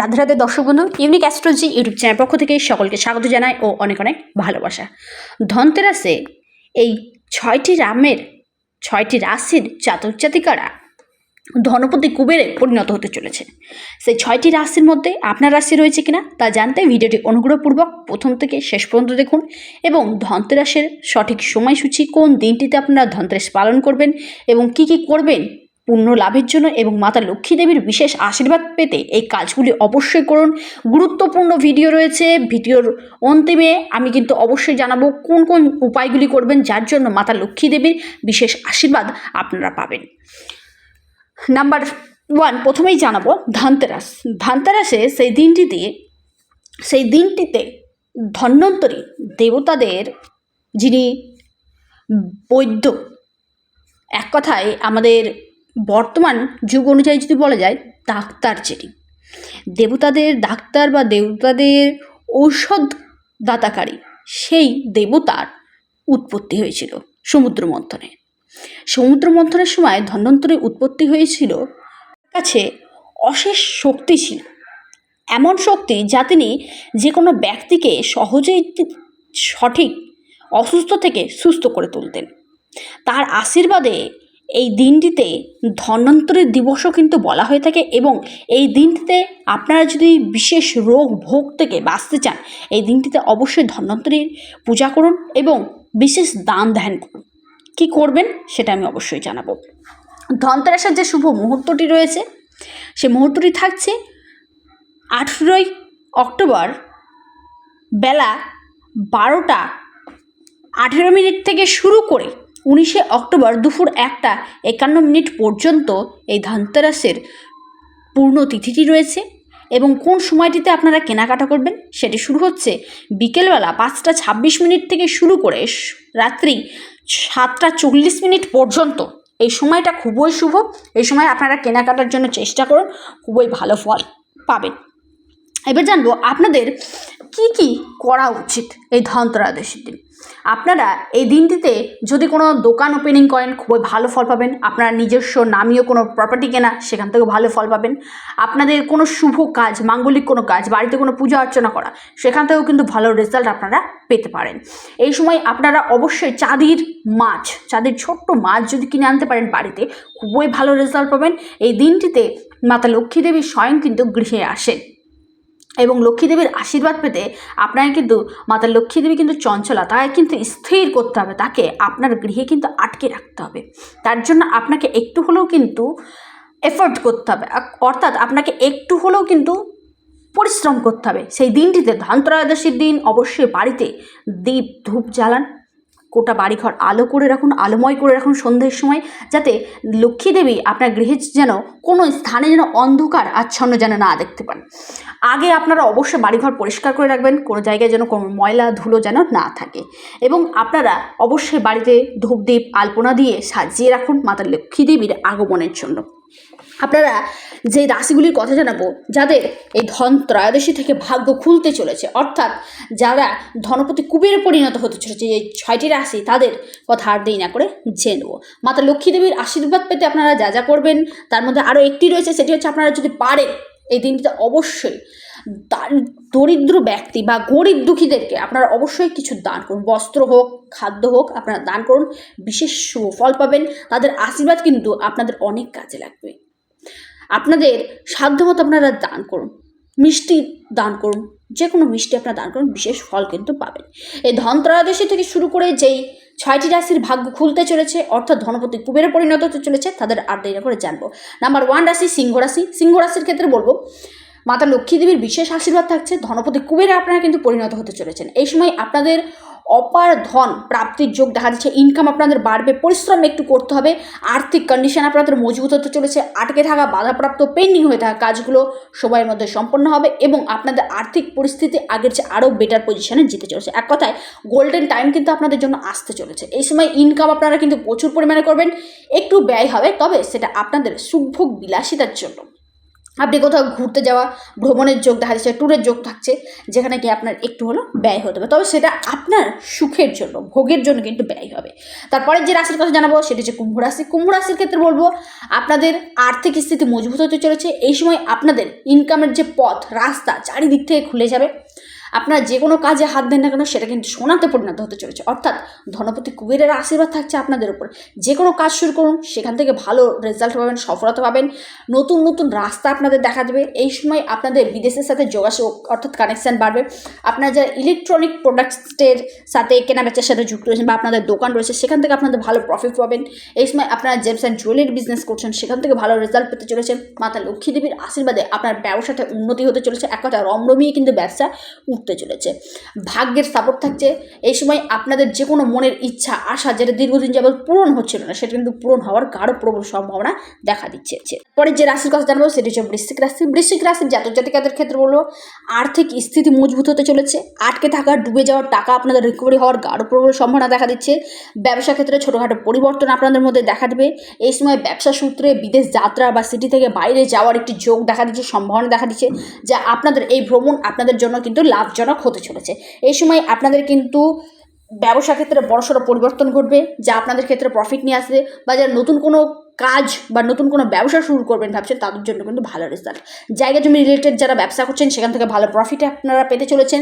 রাধে রাধে দর্শক বন্ধু, unique astrology YouTube channel পক্ষ থেকে সকলকে স্বাগত জানাই ও অনেক অনেক ভালোবাসা। ধনতেরাসে এই ছয়টি রামের, ছয়টি রাশির জাতক জাতিকারা ধনপতি কুবেরে পরিণত হতে চলেছে। সেই ছয়টি রাশির মধ্যে আপনার রাশি রয়েছে কিনা তা জানতে ভিডিওটি অনুগ্রহপূর্বক প্রথম থেকে শেষ পর্যন্ত দেখুন এবং ধনতেরাসের সঠিক সময়সূচি কোন দিনটিতে আপনারা ধনতেরাস পালন করবেন এবং কি কি করবেন পূর্ণ লাভের জন্য এবং মাতা লক্ষ্মী দেবীর বিশেষ আশীর্বাদ পেতে এই কাজগুলি অবশ্যই করুন। গুরুত্বপূর্ণ ভিডিও রয়েছে, ভিডিওর অন্তিমে আমি কিন্তু অবশ্যই জানাব কোন কোন উপায়গুলি করবেন যার জন্য মাতা লক্ষ্মী দেবীর বিশেষ আশীর্বাদ আপনারা পাবেন। নাম্বার ওয়ান প্রথমেই জানাব ধানতেরাস। ধানতেরাসে সেই দিনটিতে সেই দিনটিতে ধন্বন্তরী দেবতাদের যিনি বৈদ্য, এক কথায় আমাদের বর্তমান যুগ অনুযায়ী যদি বলা যায়, ডাক্তার যেটি। দেবতাদের ডাক্তার বা দেবতাদের ঔষধ দাতাকারী সেই দেবতার উৎপত্তি হয়েছিল সমুদ্র মন্থনে। সমুদ্র মন্থনের সময় ধন্বন্তরীর উৎপত্তি হয়েছিল কাছে অশেষ শক্তি ছিল। এমন শক্তি যা তিনি যে কোনো ব্যক্তিকে সহজেই সঠিক, অসুস্থ থেকে সুস্থ করে তুলতেন। তার আশীর্বাদে এই দিনটিতে ধন্বন্তরী দিবসও কিন্তু বলা হয়ে থাকে এবং এই দিনটিতে আপনারা যদি বিশেষ রোগ ভোগ থেকে বাঁচতে চান, এই দিনটিতে অবশ্যই ধন্বন্তরীর পূজা করুন এবং বিশেষ দান ধ্যান করুন। কী করবেন সেটা আমি অবশ্যই জানাব। ধনতেরাসের যে শুভ মুহূর্তটি রয়েছে, সে মুহূর্তটি থাকছে আঠেরোই অক্টোবর বেলা বারোটা আঠেরো মিনিট থেকে শুরু করে উনিশে অক্টোবর দুপুর একটা একান্ন মিনিট পর্যন্ত এই ধনতেরাসের পূর্ণ তিথিটি রয়েছে এবং কোন সময়টিতে আপনারা কেনাকাটা করবেন সেটি শুরু হচ্ছে বিকেলবেলা পাঁচটা ছাব্বিশ মিনিট থেকে শুরু করে রাত্রি সাতটা চল্লিশ মিনিট পর্যন্ত। এই সময়টা খুবই শুভ। এই সময় আপনারা কেনাকাটার জন্য চেষ্টা করুন। খুবই ভালো ফল পাবেন। এবার জানব আপনাদের কি কি করা উচিত এই ধনতেরাদশীর দিন? আপনারা এই দিনটিতে যদি কোনো দোকান ওপেনিং করেন, খুবই ভালো ফল পাবেন। আপনার নিজস্ব নামীয় কোনো প্রপার্টি কেনা, সেখান থেকেও ভালো ফল পাবেন। আপনাদের কোনো শুভ কাজ, মাঙ্গলিক কোনো কাজ, বাড়িতে কোনো পূজা অর্চনা করা, সেখান থেকেও কিন্তু ভালো রেজাল্ট আপনারা পেতে পারেন। এই সময় আপনারা অবশ্যই চাঁদির মাছ, চাঁদের ছোট্ট মাছ যদি কিনে আনতে পারেন বাড়িতে, খুবই ভালো রেজাল্ট পাবেন। এই দিনটিতে মাতা লক্ষ্মী দেবী স্বয়ং কিন্তু গৃহে আসেন। এবং লক্ষ্মী দেবীর আশীর্বাদ পেতে আপনাকে কিন্তু, মাতা লক্ষ্মীদেবী কিন্তু চঞ্চলা, তাকে কিন্তু স্থির করতে হবে, তাকে আপনার গৃহে কিন্তু আটকে রাখতে হবে। তার জন্য আপনাকে একটু হলেও কিন্তু এফোর্ট করতে হবে অর্থাৎ আপনাকে একটু হলেও কিন্তু পরিশ্রম করতে হবে। সেই দিনটিতে ধনত্রয়োদশীর দিন, অবশ্যই বাড়িতে দীপ ধূপ জ্বালান গোটা বাড়িঘর আলো করে রাখুন, আলোময় করে রাখুন সন্ধ্যের সময়, যাতে লক্ষ্মী দেবী আপনার গৃহে যেন কোনো স্থানে যেন অন্ধকার আচ্ছন্ন যেন না দেখতে পান। আগে আপনারা অবশ্যই বাড়িঘর পরিষ্কার করে রাখবেন, কোনো জায়গায় যেন কোনো ময়লা ধুলো যেন না থাকে। এবং আপনারা অবশ্যই বাড়িতে ধূপদীপ, আলপনা দিয়ে সাজিয়ে রাখুন মাতা লক্ষ্মী দেবীর আগমনের জন্য। আপনারা যে রাশিগুলির কথা জানাব, যাদের এই ধন ত্রয়োদশী থেকে ভাগ্য খুলতে চলেছে, অর্থাৎ যারা ধনপতি কুবের পরিণত হতে চলেছে এই ছয়টি রাশি, তাদের কথা আর দেরি না করে জেনে নেব। মাতা লক্ষ্মী দেবীর আশীর্বাদ পেতে আপনারা যা যা করবেন, তার মধ্যে আরও একটি রয়েছে, সেটি হচ্ছে আপনারা যদি পারেন, এই দিনটিতে অবশ্যই দরিদ্র ব্যক্তি বা গরিব দুঃখীদেরকে আপনারা অবশ্যই কিছু দান করুন। বস্ত্র হোক, খাদ্য হোক, আপনারা দান করুন। বিশেষ শুভ ফল পাবেন। তাদের আশীর্বাদ কিন্তু আপনাদের অনেক কাজে লাগবে। আপনাদের সাধ্যমতো আপনারা দান করুন। মিষ্টি দান করুন। যে কোনো মিষ্টি আপনারা দান করুন, বিশেষ ফল কিন্তু পাবেন। এই ধনত্রয়োদশী থেকে শুরু করে যেই ছয়টি রাশির ভাগ্য খুলতে চলেছে, অর্থাৎ ধনপতি কুবেরে পরিণত হতে চলেছে, তাদের আর দেরি করে জানব। নাম্বার ওয়ান রাশি, সিংহ রাশি। সিংহ রাশির ক্ষেত্রে বলব মাতা লক্ষ্মী দেবীর বিশেষ আশীর্বাদ থাকছে। ধনপতি কুবেরে আপনারা কিন্তু পরিণত হতে চলেছেন। এই সময় আপনাদের অপার ধন প্রাপ্তির যোগ দেখা যাচ্ছে ইনকাম আপনাদের বাড়বে। পরিশ্রম একটু করতে হবে। আর্থিক কন্ডিশন আপনাদের মজবুত হতে চলেছে। আটকে থাকা বাধাপ্রাপ্ত পেন্ডিং হয়ে থাকা কাজগুলো সময়ের মধ্যে সম্পন্ন হবে এবং আপনাদের আর্থিক পরিস্থিতি আগের চেয়ে আরও বেটার পজিশনে যেতে চলেছে। এক কথায় গোল্ডেন টাইম কিন্তু আপনাদের জন্য আসতে চলেছে। এই সময় ইনকাম আপনারা কিন্তু প্রচুর পরিমাণে করবেন। একটু ব্যয় হবে, তবে সেটা আপনাদের সুভোগ বিলাসিতার জন্য। আপনি কোথাও ঘুরতে যাওয়া, ভ্রমণের যোগ দেখা যাচ্ছে ট্যুরের যোগ থাকছে, যেখানে কি আপনার একটু হলো ব্যয় হতে হবে তবে সেটা আপনার সুখের জন্য, ভোগের জন্য কিন্তু ব্যয় হবে। তারপরে যে রাশির কথা জানাব, সেটি হচ্ছে কুম্ভ রাশি। কুম্ভ রাশির ক্ষেত্রে বলব, আপনাদের আর্থিক স্থিতি মজবুত হতে চলেছে। এই সময় আপনাদের ইনকামের যে পথ, রাস্তা চারিদিক থেকে খুলে যাবে। আপনারা যে কোনো কাজে হাত দেন না কেন, সেটা কিন্তু সোনাতে পরিণত হতে চলেছে। অর্থাৎ ধনপতি কুবেরের আশীর্বাদ থাকছে আপনাদের উপর। যে কোনো কাজ শুরু করুন, সেখান থেকে ভালো রেজাল্ট পাবেন, সফলতা পাবেন। নতুন নতুন রাস্তা আপনাদের দেখা দেবে। এই সময় আপনাদের বিদেশের সাথে যোগাযোগ অর্থাৎ কানেকশান বাড়বে। আপনারা যারা ইলেকট্রনিক প্রোডাক্টসের সাথে কেনাবেচার সাথে যুক্ত রয়েছেন বা আপনাদের দোকান রয়েছে, সেখান থেকে আপনাদের ভালো প্রফিট পাবেন। এই সময় আপনারা জেমস অ্যান্ড জুয়েলারি বিজনেস করছেন, সেখান থেকে ভালো রেজাল্ট পেতে চলেছে মাতা লক্ষ্মী দেবীর আশীর্বাদে আপনার ব্যবসাতে উন্নতি হতে চলেছে। এক কথা রমরমিয়ে কিন্তু ব্যবসা। উঠতে চলেছে। ভাগ্যের সাপোর্ট থাকছে। এই সময় আপনাদের যে কোনো মনের ইচ্ছা, আশা যেটা দীর্ঘদিন যাবত পূরণ হচ্ছিল না, সেটা কিন্তু পূরণ হওয়ার গাঢ় প্রবল সম্ভাবনা দেখা দিচ্ছে। পরে যে রাশির কথা জানব, সেটি হচ্ছে বৃশ্চিক রাশি। বৃশ্চিক রাশির জাতক জাতিকাদের ক্ষেত্রে বলব, আর্থিক স্থিতি মজবুত হতে চলেছে। আটকে থাকা, ডুবে যাওয়ার টাকা আপনাদের রিকভারি হওয়ার গাঢ় প্রবল সম্ভাবনা দেখা দিচ্ছে। ব্যবসা ক্ষেত্রে ছোটোখাটো পরিবর্তন আপনাদের মধ্যে দেখা দেবে। এই সময় ব্যবসা সূত্রে বিদেশ যাত্রা বা সিটি থেকে বাইরে যাওয়ার একটি যোগ দেখা দিচ্ছে, সম্ভাবনা দেখা দিচ্ছে, যা আপনাদের এই ভ্রমণ আপনাদের জন্য কিন্তু লাভজনক হতে চলেছে। এই সময় আপনাদের কিন্তু ব্যবসা ক্ষেত্রে বড়সড় পরিবর্তন ঘটবে, যা আপনাদের ক্ষেত্রে প্রফিট নিয়ে আসবে বা যারা নতুন কোনো কাজ বা নতুন কোনো ব্যবসা শুরু করবেন ভাবছেন, তাদের জন্য কিন্তু ভালো রেজাল্ট জায়গা জমি রিলেটেড যারা ব্যবসা করছেন, সেখান থেকে ভালো প্রফিট আপনারা পেতে চলেছেন।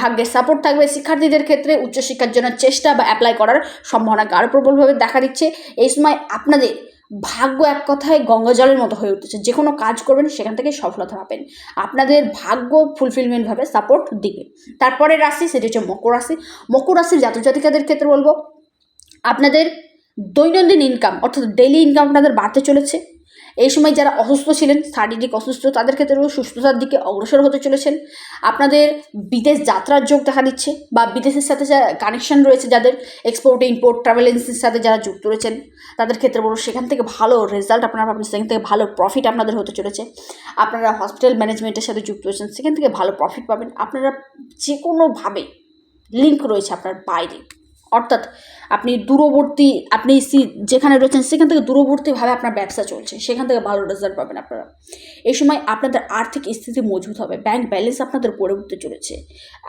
ভাগ্যের সাপোর্ট থাকবে শিক্ষার্থীদের ক্ষেত্রে, উচ্চশিক্ষার জন্য চেষ্টা বা অ্যাপ্লাই করার সম্ভাবনা গাঢ় প্রবলভাবে দেখা দিচ্ছে। এই সময় আপনাদের ভাগ্য এক কথায় গঙ্গা জলের মতো হয়ে উঠতেছে যে কোনো কাজ করবেন, সেখান থেকে সফলতা পাবেন। আপনাদের ভাগ্য ফুলফিলমেন্টভাবে সাপোর্ট দিবে। তারপরে রাশি সেটি হচ্ছে মকর রাশি। মকর রাশির জাতক জাতিকাদের ক্ষেত্রে বলব, আপনাদের দৈনন্দিন ইনকাম অর্থাৎ ডেইলি ইনকাম আপনাদের বাড়তে চলেছে। এই সময় যারা অসুস্থ ছিলেন, শারীরিক অসুস্থ, তাদের ক্ষেত্রেও সুস্থতার দিকে অগ্রসর হতে চলেছেন। আপনাদের বিদেশ যাত্রার যোগ দেখা দিচ্ছে বা বিদেশের সাথে যা কানেকশন রয়েছে যাদের এক্সপোর্ট ইম্পোর্ট ট্রাভেল এজেন্সির সাথে যারা যুক্ত রয়েছেন, তাদের ক্ষেত্রে বলব সেখান থেকে ভালো রেজাল্ট আপনারা পাবেন, সেখান থেকে ভালো প্রফিট আপনাদের হতে চলেছে। আপনারা হসপিটাল ম্যানেজমেন্টের সাথে যুক্ত রয়েছেন, সেখান থেকে ভালো প্রফিট পাবেন। আপনারা যে কোনোভাবে লিঙ্ক রয়েছে আপনার বাইরে। অর্থাৎ আপনি দূরবর্তী, আপনি যেখানে রয়েছেন সেখান থেকে দূরবর্তীভাবে আপনার ব্যবসা চলছে, সেখান থেকে ভালো রেজাল্ট পাবেন আপনারা। এই সময় আপনাদের আর্থিক স্থিতি মজবুত হবে ব্যাংক ব্যালেন্স আপনাদের গড়ে উঠতে চলেছে।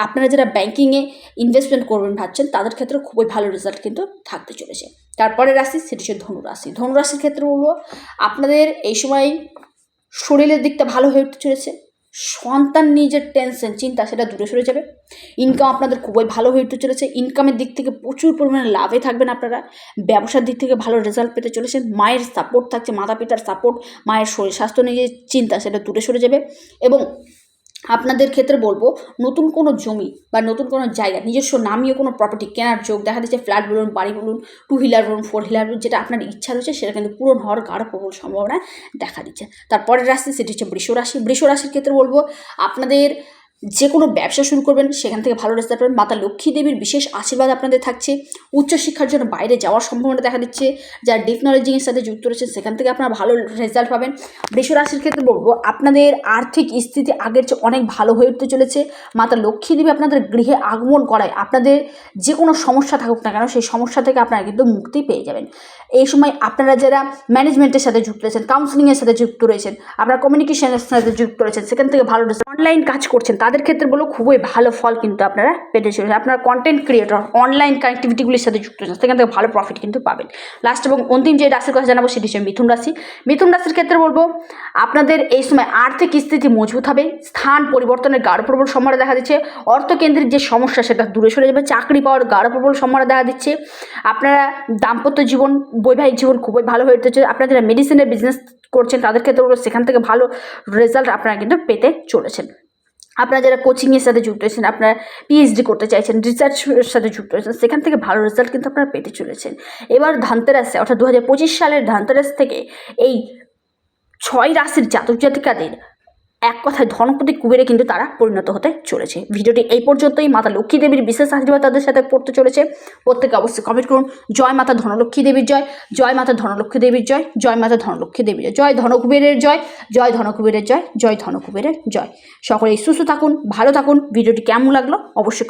আপনারা যারা ব্যাংকিংয়ে ইনভেস্টমেন্ট করবেন ভাবছেন, তাদের ক্ষেত্রে খুবই ভালো রেজাল্ট কিন্তু থাকতে চলেছে। তারপরে রাশি, সেটি হচ্ছে ধনুরাশি। ধনুরাশির ক্ষেত্রে বলব, আপনাদের এই সময় শরীরের দিকটা ভালো হয়ে উঠতে চলেছে। সন্তান নিয়ে যে টেনশন চিন্তা, সেটা দূরে সরে যাবে। ইনকাম আপনাদের খুবই ভালো হয়ে উঠতে চলেছে। ইনকামের দিক থেকে প্রচুর পরিমাণে লাভে থাকবেন আপনারা। ব্যবসার দিক থেকে ভালো রেজাল্ট পেতে চলেছেন। মায়ের সাপোর্ট থাকছে মাতা পিতার সাপোর্ট মায়ের শরীর স্বাস্থ্য নিয়ে যে চিন্তা, সেটা দূরে সরে যাবে। এবং আপনাদের ক্ষেত্রে বলব, নতুন কোনো জমি বা নতুন কোনো জায়গা, নিজস্ব নামীয় কোনো প্রপার্টি কেনার যোগ দেখা যাচ্ছে ফ্ল্যাট বলুন, বাড়ি বলুন টু হুইলার বলুন ফোর হুইলার বলুন, যেটা আপনার ইচ্ছা রয়েছে, সেটা কিন্তু পূরণ হওয়ার গাঢ় প্রবল সম্ভাবনা দেখা দিচ্ছে। তারপরের রাশি সেটি হচ্ছে বৃষ রাশি রাশির ক্ষেত্রে বলব, আপনাদের যে কোনো ব্যবসা শুরু করবেন, সেখান থেকে ভালো রেজাল্ট পাবেন। মাতা লক্ষ্মী দেবীর বিশেষ আশীর্বাদ আপনাদের থাকছে। উচ্চশিক্ষার জন্য বাইরে যাওয়ার সম্ভাবনা দেখা দিচ্ছে। যারা টেকনোলজির সাথে যুক্ত রয়েছে সেখান থেকে আপনারা ভালো রেজাল্ট পাবেন। বৃষ রাশির ক্ষেত্রে বলব, আপনাদের আর্থিক স্থিতি আগের চেয়ে অনেক ভালো হয়ে উঠতে চলেছে। মাতা লক্ষ্মী দেবী আপনাদের গৃহে আগমন করায় আপনাদের যে কোনো সমস্যা থাকুক না কেন, সেই সমস্যা থেকে আপনারা কিন্তু মুক্তি পেয়ে যাবেন। এই সময় আপনারা যারা ম্যানেজমেন্টের সাথে যুক্ত রয়েছেন কাউন্সিলিংয়ের সাথে যুক্ত রয়েছেন, আপনারা কমিউনিকেশনের সাথে যুক্ত রয়েছেন, সেখান থেকে ভালো অনলাইন কাজ করছেন, তাদের ক্ষেত্রে বলো খুবই ভালো ফল কিন্তু আপনারা পেতে চলেছেন। আপনার কন্টেন্ট ক্রিয়েটর অনলাইন কানেক্টিভিটিগুলির সাথে যুক্ত রয়েছেন সেখান থেকে ভালো প্রফিট কিন্তু পাবেন। লাস্ট এবং অন্তিম যে রাশির কথা জানাব সেটি হচ্ছে মিথুন রাশি। মিথুন রাশির ক্ষেত্রে বলব, আপনাদের এই সময় আর্থিক স্থিতি মজবুত হবে, স্থান পরিবর্তনের গাঢ় প্রবল সম্ভাবনা দেখা দিচ্ছে, অর্থকেন্দ্রিক যে সমস্যা সেটা দূরে সরে যাবে, চাকরি পাওয়ার গাঢ় প্রবল সম্ভাবনা দেখা দিচ্ছে, আপনারা দাম্পত্য জীবন, বৈবাহিক জীবন খুবই ভালো হয়ে উঠেছে, আপনারা যারা মেডিসিনের বিজনেস করছেন, তাদের ক্ষেত্রে বলব সেখান থেকে ভালো রেজাল্ট আপনারা কিন্তু পেতে চলেছেন। আপনারা যারা কোচিংয়ের সাথে যুক্ত হয়েছেন আপনারা পিএইচডি করতে চাইছেন রিসার্চের সাথে যুক্ত হয়েছেন সেখান থেকে ভালো রেজাল্ট কিন্তু আপনারা পেতে চলেছেন। এবার ধানতেরাসে, অর্থাৎ দু হাজার পঁচিশ সালের ধানতেরাস থেকে এই ছয় রাশির জাতক জাতিকাদের এক কথায় ধনপতি কুবেরে কিন্তু তারা পরিণত হতে চলেছে। ভিডিওটি এই পর্যন্তই। মাতা লক্ষ্মী দেবীর বিশেষ আশীর্বাদ তাদের সাথে পড়তে চলেছে। প্রত্যেকে অবশ্যই কমেন্ট করুন। জয় মাতা ধনলক্ষ্মী দেবীর জয়। জয় মাতা ধনলক্ষ্মী দেবীর জয়। জয় মাতা ধনলক্ষ্মী দেবীর জয়। জয় ধনকুবেরের জয়। জয় ধনকুবেরের জয়। জয় ধনকুবেরের জয়। সকলেই সুস্থ থাকুন, ভালো থাকুন। ভিডিওটি কেমন লাগল? অবশ্যই